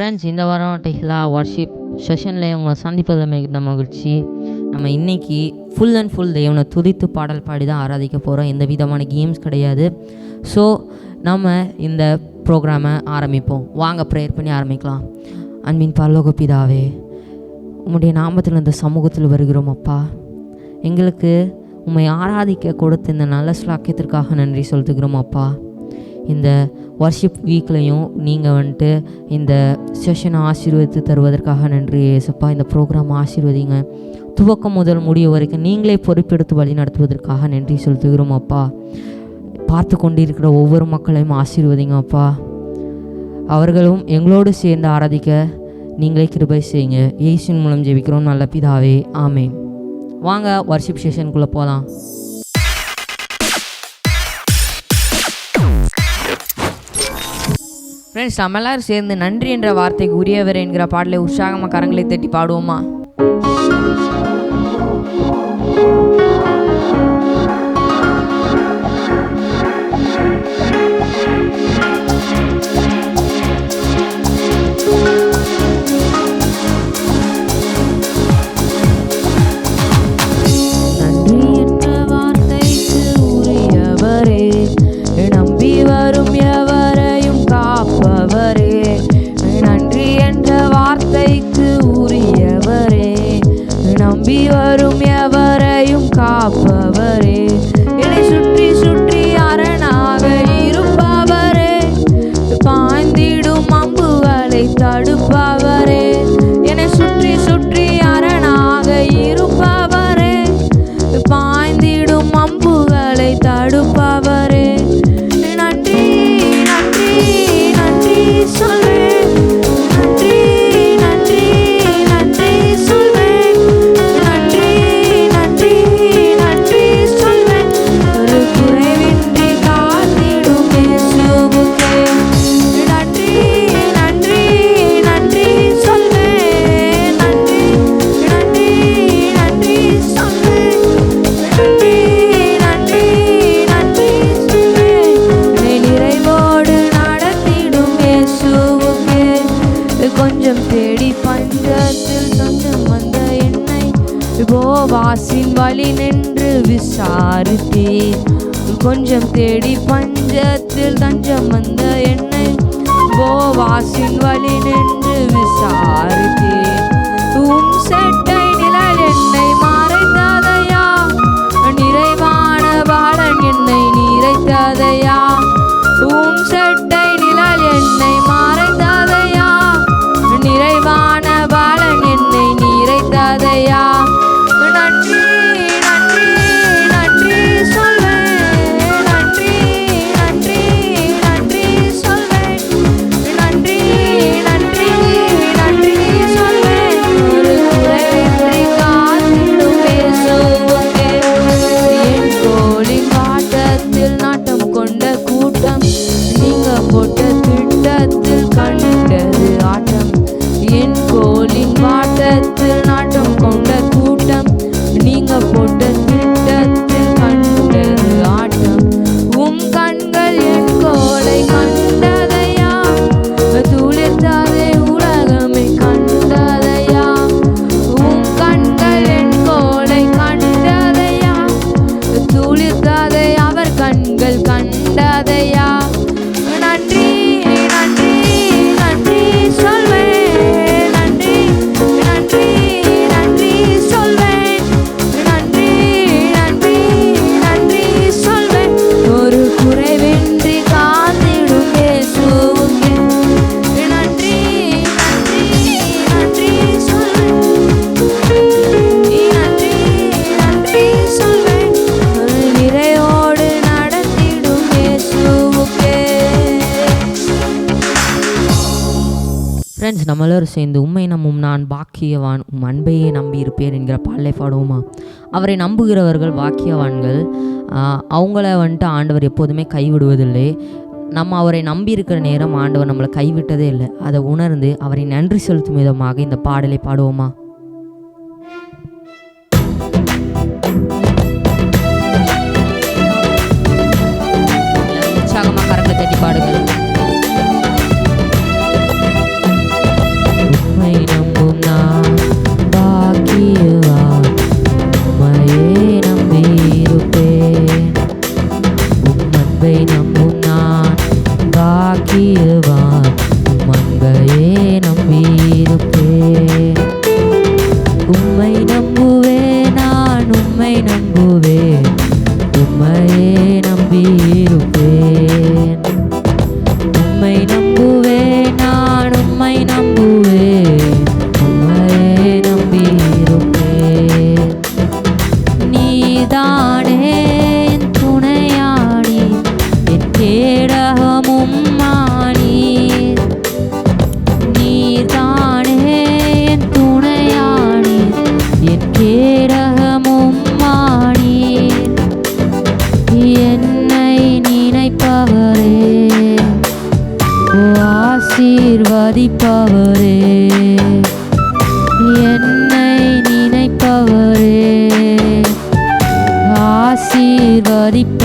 Friends இந்த வாரம் டெஹ்லா worship செஷனில் உங்களை சந்திப்பதில் மிகுந்த மகிழ்ச்சி. நம்ம இன்றைக்கி ஃபுல் அண்ட் ஃபுல் தேவனை துதித்து பாடல் பாடி தான் ஆராதிக்க போகிறோம் எந்த விதமான கேம்ஸ் கிடையாது. ஸோ நம்ம இந்த ப்ரோக்ராமை ஆரம்பிப்போம். வாங்க ப்ரேயர் பண்ணி ஆரம்பிக்கலாம். அன்பின் பல்லோக பிதாவே உம்முடைய நாமத்தில் இந்த சமூகத்தில் வருகிறோம் அப்பா. எங்களுக்கு உம்மை ஆராதிக்க கொடுத்த இந்த நல்ல ஸ்லாக்கியத்திற்காக நன்றி செலுத்துகிறோம் அப்பா. இந்த வர்ஷிப் வீக்லையும் நீங்கள் வந்துட்டு இந்த செஷனை ஆசீர்வதித்து தருவதற்காக நன்றி ஏசப்பா இந்த ப்ரோக்ராம் ஆசீர்வதிங்க. துவக்கம் முதல் முடிய வரைக்கும் நீங்களே பொறுப்பெடுத்து வழி நடத்துவதற்காக நன்றி செலுத்துகிறோம் அப்பா. பார்த்து கொண்டிருக்கிற ஒவ்வொரு மக்களையும் ஆசீர்வதிங்க அப்பா. அவர்களும் எங்களோடு சேர்ந்து ஆராதிக்க நீங்களே கிருபை செய்யுங்க. ஏசின் மூலம் ஜெபிக்கிறோம் நல்ல பிதாவே. ஆமே வாங்க வர்ஷிப் ஸ்டேஷனுக்குள்ளே போகலாம் ஃப்ரெண்ட்ஸ் நம்மளாரும் சேர்ந்து நன்றி என்ற வார்த்தைக்கு உரியவர் என்கிற பாடலை உற்சாகமாக கரங்களை தட்டி பாடுவோமா? தடுப்பா காசின் வழி நின்று விசாரித்தேன். கொஞ்சம் தேடி பஞ்சத்தில் தஞ்சம் வந்த என்னை போவாசின் வழி நின்று விசாரித்தேன். உம் செட்டை நிழல் என்னை மறைத்ததையா? நிறைவான பாலன் என்னை நிறைத்ததையா உம் செட்டை நிழல் என்னை மறைத்ததையா சேர்ந்து உண்மை நம்பும் நான் பாக்கியவான் உம் அன்பையே நம்பியிருப்பேன் என்கிற பாடலை பாடுவோமா? அவரை நம்புகிறவர்கள் பாக்கியவான்கள். அவங்கள வந்துட்டு ஆண்டவர் எப்போதுமே கைவிடுவதில்லை. நம்ம அவரை நம்பி இருக்கிற நேரம் ஆண்டவர் நம்மளை கைவிட்டதே இல்லை. அதை உணர்ந்து அவரை நன்றி செலுத்தும் விதமாக இந்த பாடலை பாடுவோமா? உற்சாகமாக உற்சாகமா கரங்களை தட்டி பாடுங்கள். Sorry.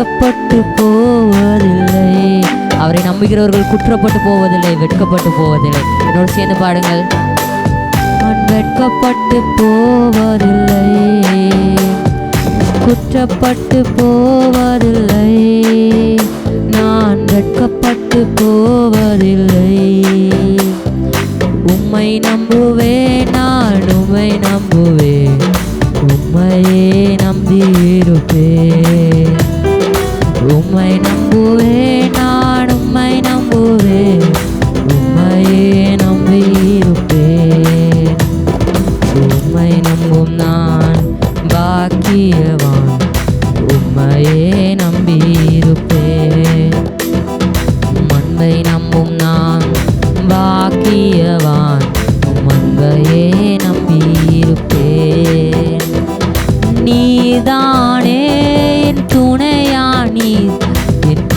வெட்கப்பட்டு போவதில்லை. அவரை நம்புகிறவர்கள் குற்றப்பட்டு போவதில்லை வெட்கப்பட்டு போவதில்லை. என்னோடு சேர்ந்து பாடுங்கள். நான் வெட்கப்பட்டு போவதில்லை. குற்றப்பட்டு போவதில்லை. நான் வெட்கப்பட்டு போவதில்லை. உம்மை நம்புவேன் நான் உம்மை நம்ப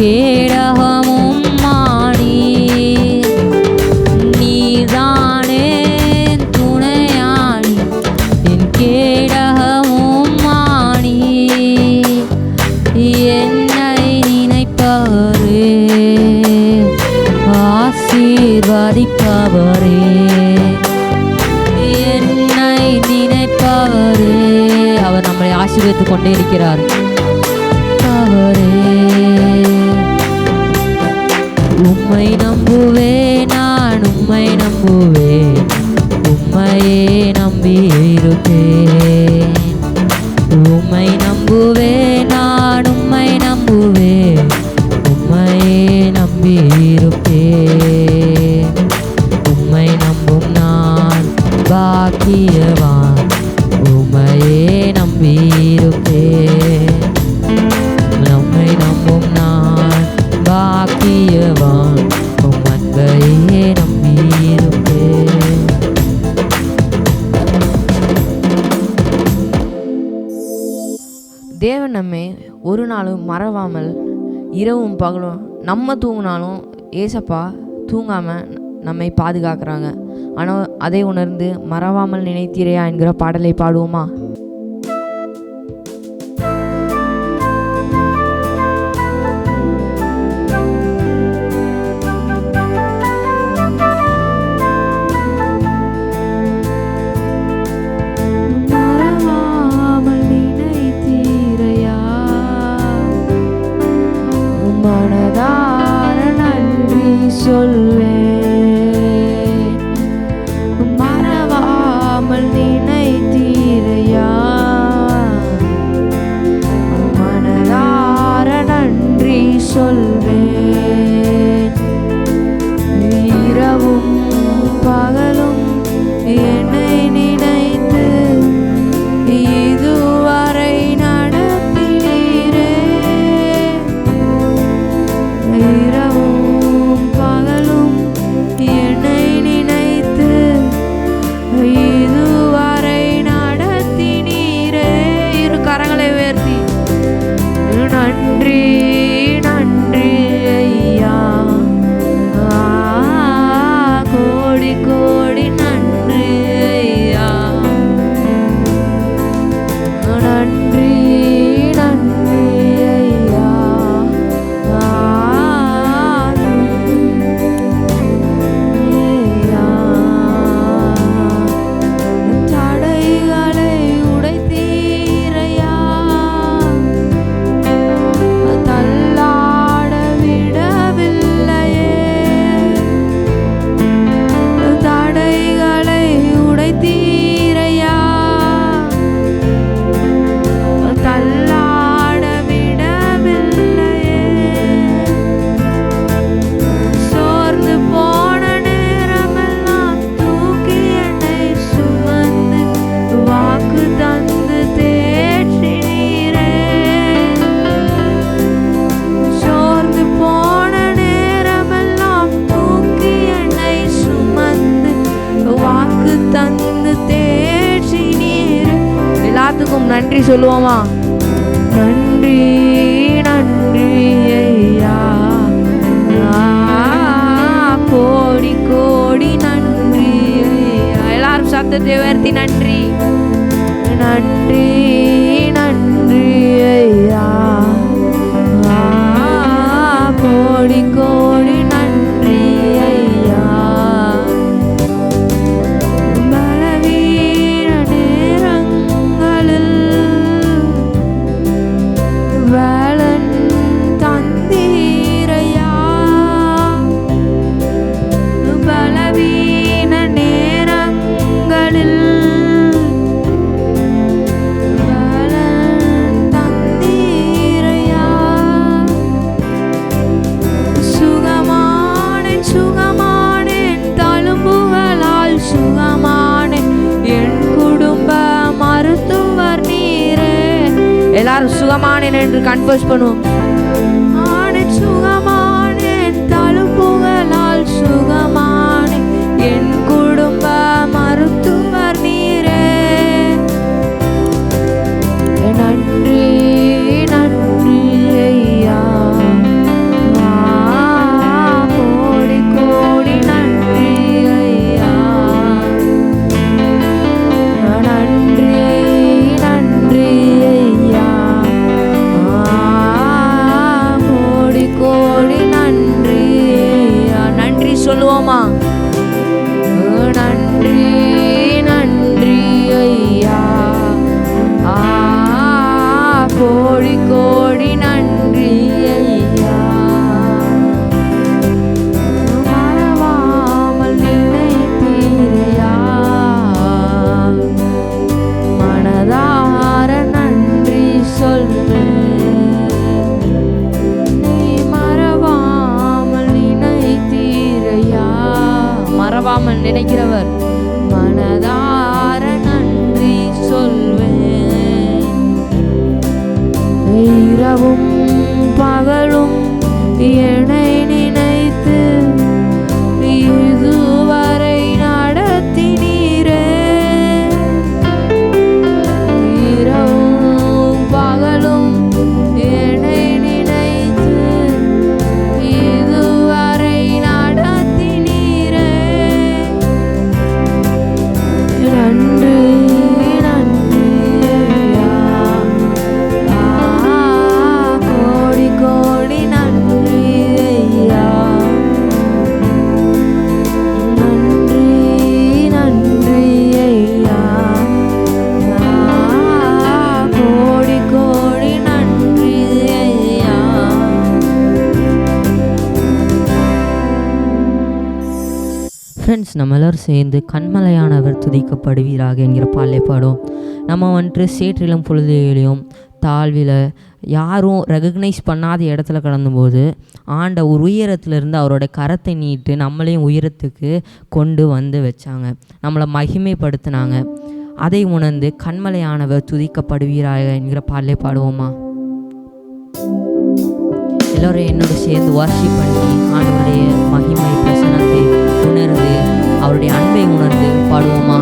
கேடகமும் மாணி நீதானே துணையாணி என் கேடகமும் மாணி என்னை நினைப்பவரே ஆசீர்வதிப்பவரே. என்னை நினைப்பவரே அவர் நம்மை ஆசீர்வதித்து கொண்டே இருக்கிறார். tu. நம்ம தூங்கினாலும் ஏசப்பா தூங்காமல் நம்மை பாதுகாக்கிறாங்க. ஆனால் அதை உணர்ந்து மறவாமல் நினைத்தீரையா? என்கிற பாடலை பாடுவோமா? solo நன்றி சொல்லுவோமா? நன்றி நன்றி ஐயா. கோடி கோடி நன்றி ஐயா. எல்லாரும் சத்தத்தை உயர்த்தி நன்றி. நன்றி. சேர்ந்து கண்மலையானவர் துதிக்கப்படுவீராக என்கிற பாலே பாடும் நம்ம வந்துட்டு சேற்றிலும் பொழுதிலையும் தாழ்வில் யாரும் ரெகக்னைஸ் பண்ணாத இடத்துல கடந்தபோது ஆண்ட ஒரு உயரத்துலேருந்து அவரோட கரத்தை நீட்டு நம்மளையும் உயரத்துக்கு கொண்டு வந்து வச்சாங்க. நம்மளை மகிமைப்படுத்தினாங்க. அதை உணர்ந்து கண்மலையானவர் துதிக்கப்படுவீராக என்கிற பாடலே பாடுவோமா? எல்லோரும் என்னோட சேர்ந்து வாட்சி பண்ணி ஆண்டவருடைய மகிமை பிரசனத்தை உணர்ந்து அவருடைய அன்பை உணர்ந்து பாடுவோமா?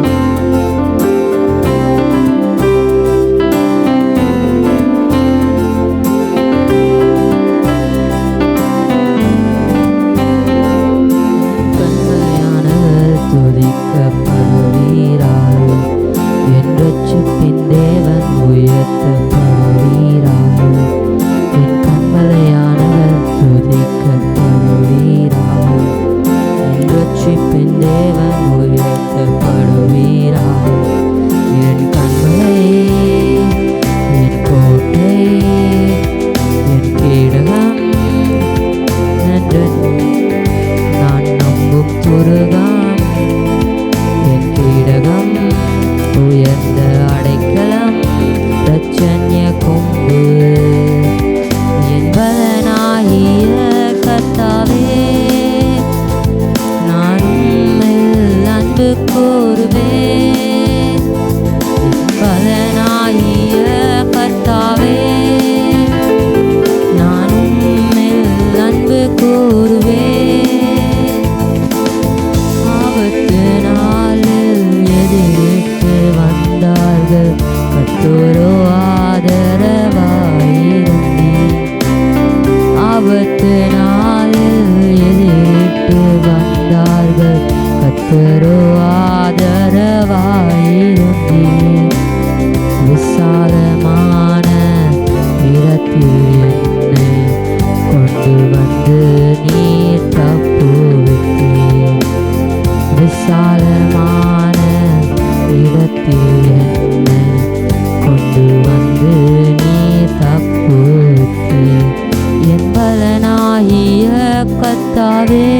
விசாலமான இடத்தில் என்னை கொண்டு வந்து நீ தப்பு என் பலனாகிய கத்தாவே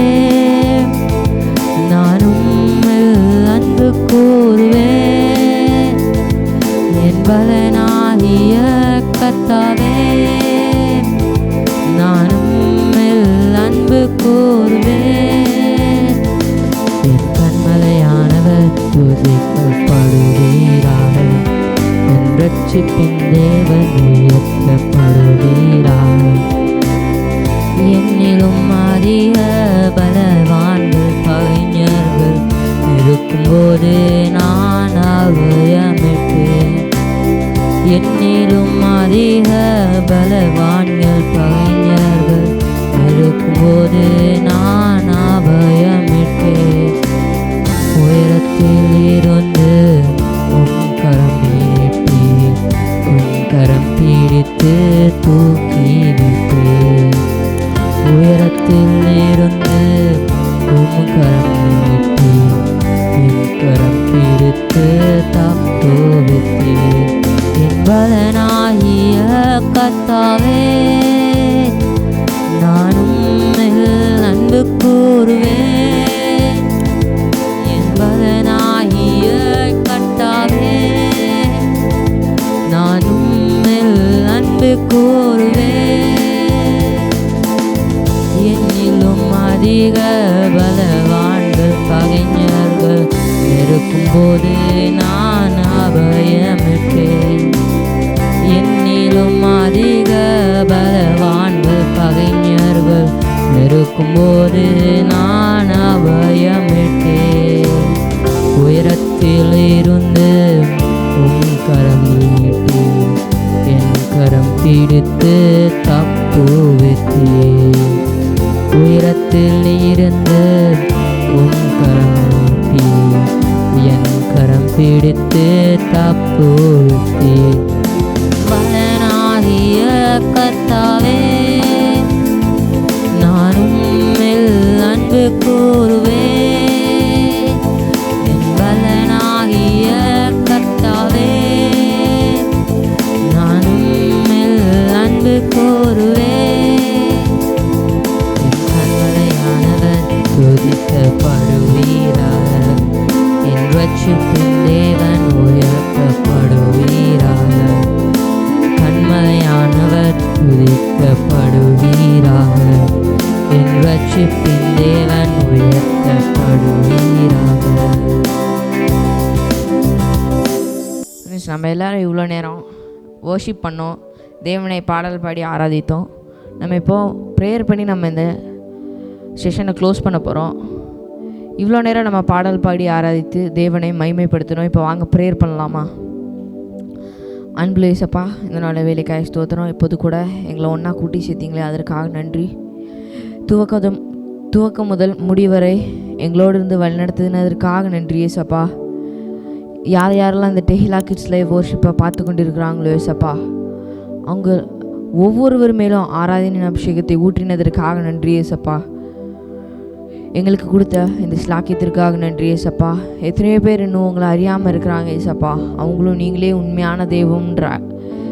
பின் தேவன் உயர்த்தப்படுவீராக என்னிலும் அதிக பலவான்கள் கவிஞர்கள் இருக்கும்போது நான் அவயமிட்டேன். என்னிலும் அதிக பலவான்கள் கவிஞர்கள் இருக்கும்போது உயரத்தில் இருந்து நீட்டி என் கரம் பிடித்து தப்புவித்தீர் என் பலனாகிய கத்தாவே நானும் அன்பு கூறுவேன் என் பலனாகிய கத்தாவே நானும் அன்பு கூறு இருக்கும்போது நான் அபயமிட்டேன். என்னிலும் அதிக பலவான்கள் பகைஞர்கள் இருக்கும்போது நான் அபயமிட்டேன். உயரத்தில் இருந்து உன் கரம் நீட்டி என் கரம் பிடித்து தப்பு தப்புவித்தீர் உயரத்தில் இருந்து கரம் பிடித்து ரட்சிப்பின் தேவன் உயர்த்தப்படுவீராக கண்மலையானவர் துதிக்கப்படுவீராக என் ரட்சிப்பின் தேவன் உயர்த்தப்படுவீராக ஃப்ரெண்ட்ஸ் நம்ம எல்லோரும் இவ்வளோ நேரம் worship பண்ணோம். தேவனை பாடல் பாடி ஆராதித்தோம். நம்ம இப்போது ப்ரேயர் பண்ணி நம்ம இந்த செஷனை க்ளோஸ் பண்ண போகிறோம் இவ்வளோ நேரம் நம்ம பாடல் பாடி ஆராதித்து தேவனை மைமைப்படுத்தணும் இப்போ வாங்க ப்ரேயர் பண்ணலாமா? அன்புலேசப்பா இந்த நாள் வேலைக்காய் ஸ்தோத்திரம். இப்போது கூட எங்களை ஒன்றா கூட்டி சேர்த்தீங்களே அதற்காக நன்றி. துவக்கம் துவக்கம் முதல் முடிவரை எங்களோடு இருந்து வழிநடத்தினதற்காக நன்றி ஏசப்பா யார் யாரெல்லாம் இந்த டெஹிலா கிட்ஸ் லைவ் ஓர்ஷிப்பை பார்த்து கொண்டு இருக்கிறாங்களோ ஏசப்பா அவங்க ஒவ்வொருவர் மேலும் ஆராதனை அபிஷேகத்தை ஊற்றினதற்காக நன்றி ஏசப்பா எங்களுக்கு கொடுத்த இந்த ஸ்லாக்கியத்திற்காக நன்றி ஏசப்பா. எத்தனையோ பேர் இன்னும் உங்களை அறியாமல் இருக்கிறாங்க ஏசப்பா. அவங்களும் நீங்களே உண்மையான தெய்வம்ன்ற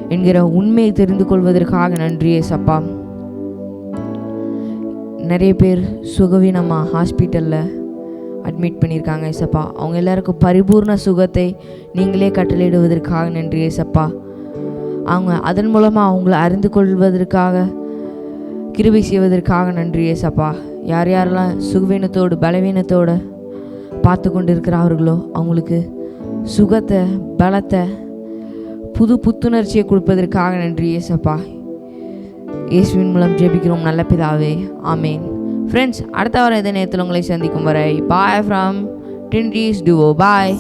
என்கிற உண்மையை தெரிந்து கொள்வதற்காக நன்றி ஏசப்பா. நிறைய பேர் சுகவீனமாக ஹாஸ்பிட்டலில் அட்மிட் பண்ணியிருக்காங்க ஏசப்பா. அவங்க எல்லாருக்கும் பரிபூர்ண சுகத்தை நீங்களே கட்டளையிடுவதற்காக நன்றி ஏசப்பா. அவங்க அதன் மூலமாக அவங்கள அறிந்து கொள்வதற்காக கிருபை செய்வதற்காக நன்றி ஏசப்பா. யார் யாரெல்லாம் சுகவீனத்தோடு பலவீனத்தோடு பார்த்து கொண்டு இருக்கிறார்களோ அவங்களுக்கு சுகத்தை பலத்தை புது புத்துணர்ச்சியை கொடுப்பதற்காக நன்றி ஏசப்பா இயேசுவின் மூலம் ஜெபிக்கிறோம் நல்ல பிதாவே. ஆமேன். ஃப்ரெண்ட்ஸ் அடுத்த வாரம் இதே நேரத்தில் உங்களை சந்திக்கும் வரை பாய் ஃப்ரம் டின்டீஸ் டுவோ பாய்